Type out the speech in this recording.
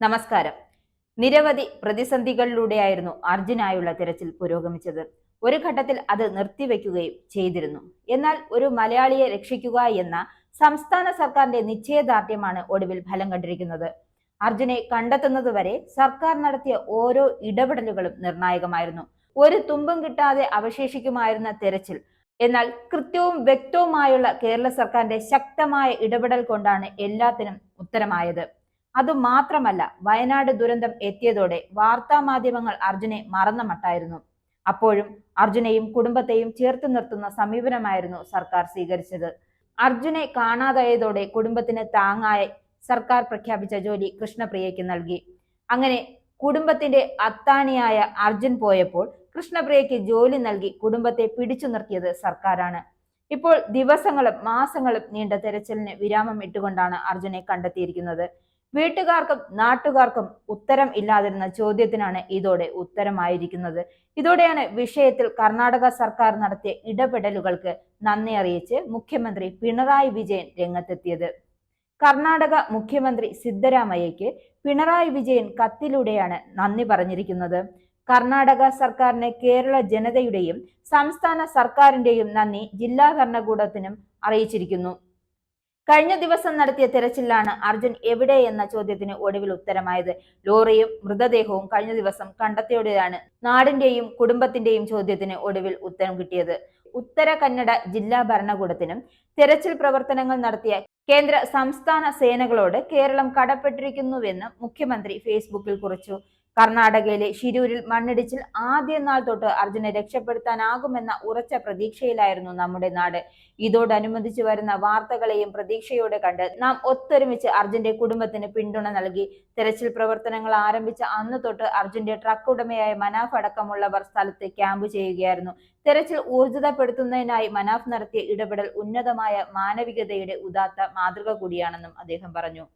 നമസ്കാരം. നിരവധി പ്രതിസന്ധികളിലൂടെയായിരുന്നു അർജുനായുള്ള തിരച്ചിൽ പുരോഗമിച്ചത്. ഒരു ഘട്ടത്തിൽ അത് നിർത്തിവെക്കുകയും ചെയ്തിരുന്നു. എന്നാൽ ഒരു മലയാളിയെ രക്ഷിക്കുക എന്ന സംസ്ഥാന സർക്കാരിന്റെ നിശ്ചയദാർഢ്യമാണ് ഒടുവിൽ ഫലം കണ്ടിരിക്കുന്നത്. അർജുനെ കണ്ടെത്തുന്നതുവരെ സർക്കാർ നടത്തിയ ഓരോ ഇടപെടലുകളും നിർണായകമായിരുന്നു. ഒരു തുമ്പും കിട്ടാതെ അവശേഷിക്കുമായിരുന്ന തെരച്ചിൽ എന്നാൽ കൃത്യവും വ്യക്തവുമായുള്ള കേരള സർക്കാരിന്റെ ശക്തമായ ഇടപെടൽ കൊണ്ടാണ് എല്ലാത്തിനും ഉത്തരമായത്. അതുമാത്രമല്ല വയനാട് ദുരന്തം എത്തിയതോടെ വാർത്താ മാധ്യമങ്ങൾ അർജുനെ മറന്ന മട്ടായിരുന്നു. അപ്പോഴും അർജുനെയും കുടുംബത്തെയും ചേർത്ത് നിർത്തുന്ന സമീപനമായിരുന്നു സർക്കാർ സ്വീകരിച്ചത്. അർജുനെ കാണാതായതോടെ കുടുംബത്തിന് താങ്ങായി സർക്കാർ പ്രഖ്യാപിച്ച ജോലി കൃഷ്ണപ്രിയയ്ക്ക് നൽകി. അങ്ങനെ കുടുംബത്തിന്റെ അത്താണിയായ അർജുൻ പോയപ്പോൾ കൃഷ്ണപ്രിയയ്ക്ക് ജോലി നൽകി കുടുംബത്തെ പിടിച്ചു നിർത്തിയത് സർക്കാരാണ്. ഇപ്പോൾ ദിവസങ്ങളും മാസങ്ങളും നീണ്ട തെരച്ചിലിന് വിരാമം ഇട്ടുകൊണ്ടാണ് അർജുനെ കണ്ടെത്തിയിരിക്കുന്നത്. വീട്ടുകാർക്കും നാട്ടുകാർക്കും ഉത്തരം ഇല്ലാതിരുന്ന ചോദ്യത്തിനാണ് ഇതോടെ ഉത്തരമായിരിക്കുന്നത്. ഇതോടെയാണ് വിഷയത്തിൽ കർണാടക സർക്കാർ നടത്തിയ ഇടപെടലുകൾക്ക് നന്ദി അറിയിച്ച് മുഖ്യമന്ത്രി പിണറായി വിജയൻ രംഗത്തെത്തിയത്. കർണാടക മുഖ്യമന്ത്രി സിദ്ധരാമയ്യയ്ക്ക് പിണറായി വിജയൻ കത്തിലൂടെയാണ് നന്ദി പറഞ്ഞിരിക്കുന്നത്. കർണാടക സർക്കാരിന് കേരള ജനതയുടെയും സംസ്ഥാന സർക്കാരിന്റെയും നന്ദി ജില്ലാ ഭരണകൂടത്തിനും അറിയിച്ചിരിക്കുന്നു. കഴിഞ്ഞ ദിവസം നടത്തിയ തെരച്ചിലാണ് അർജുൻ എവിടെ എന്ന ചോദ്യത്തിന് ഒടുവിൽ ഉത്തരമായത്. ലോറിയും മൃതദേഹവും കഴിഞ്ഞ ദിവസം കണ്ടെത്തിയോടെയാണ് നാടിന്റെയും കുടുംബത്തിന്റെയും ചോദ്യത്തിന് ഒടുവിൽ ഉത്തരം കിട്ടിയത്. ഉത്തര കന്നഡ ജില്ലാ ഭരണകൂടത്തിനും തെരച്ചിൽ പ്രവർത്തനങ്ങൾ നടത്തിയ കേന്ദ്ര സംസ്ഥാന സേനകളോട് കേരളം കടപ്പെട്ടിരിക്കുന്നുവെന്ന് മുഖ്യമന്ത്രി ഫേസ്ബുക്കിൽ കുറിച്ചു. കർണാടകയിലെ ഷിരൂരിൽ മണ്ണിടിച്ചിൽ ആദ്യ നാൾ തൊട്ട് അർജുനെ രക്ഷപ്പെടുത്താനാകുമെന്ന ഉറച്ച പ്രതീക്ഷയിലായിരുന്നു നമ്മുടെ നാട്. ഇതോടനുബന്ധിച്ച് വരുന്ന വാർത്തകളെയും പ്രതീക്ഷയോടെ കണ്ട് നാം ഒത്തൊരുമിച്ച് അർജുന്റെ കുടുംബത്തിന് പിന്തുണ നൽകി. തെരച്ചിൽ പ്രവർത്തനങ്ങൾ ആരംഭിച്ച അന്ന് തൊട്ട് അർജുന്റെ ട്രക്ക് ഉടമയായ മനാഫ് അടക്കമുള്ളവർ സ്ഥലത്ത് ക്യാമ്പ് ചെയ്യുകയായിരുന്നു. തെരച്ചിൽ ഊർജിതപ്പെടുത്തുന്നതിനായി മനാഫ് നടത്തിയ ഇടപെടൽ ഉന്നതമായ മാനവികതയുടെ ഉദാത്ത മാതൃക കൂടിയാണെന്നും അദ്ദേഹം പറഞ്ഞു.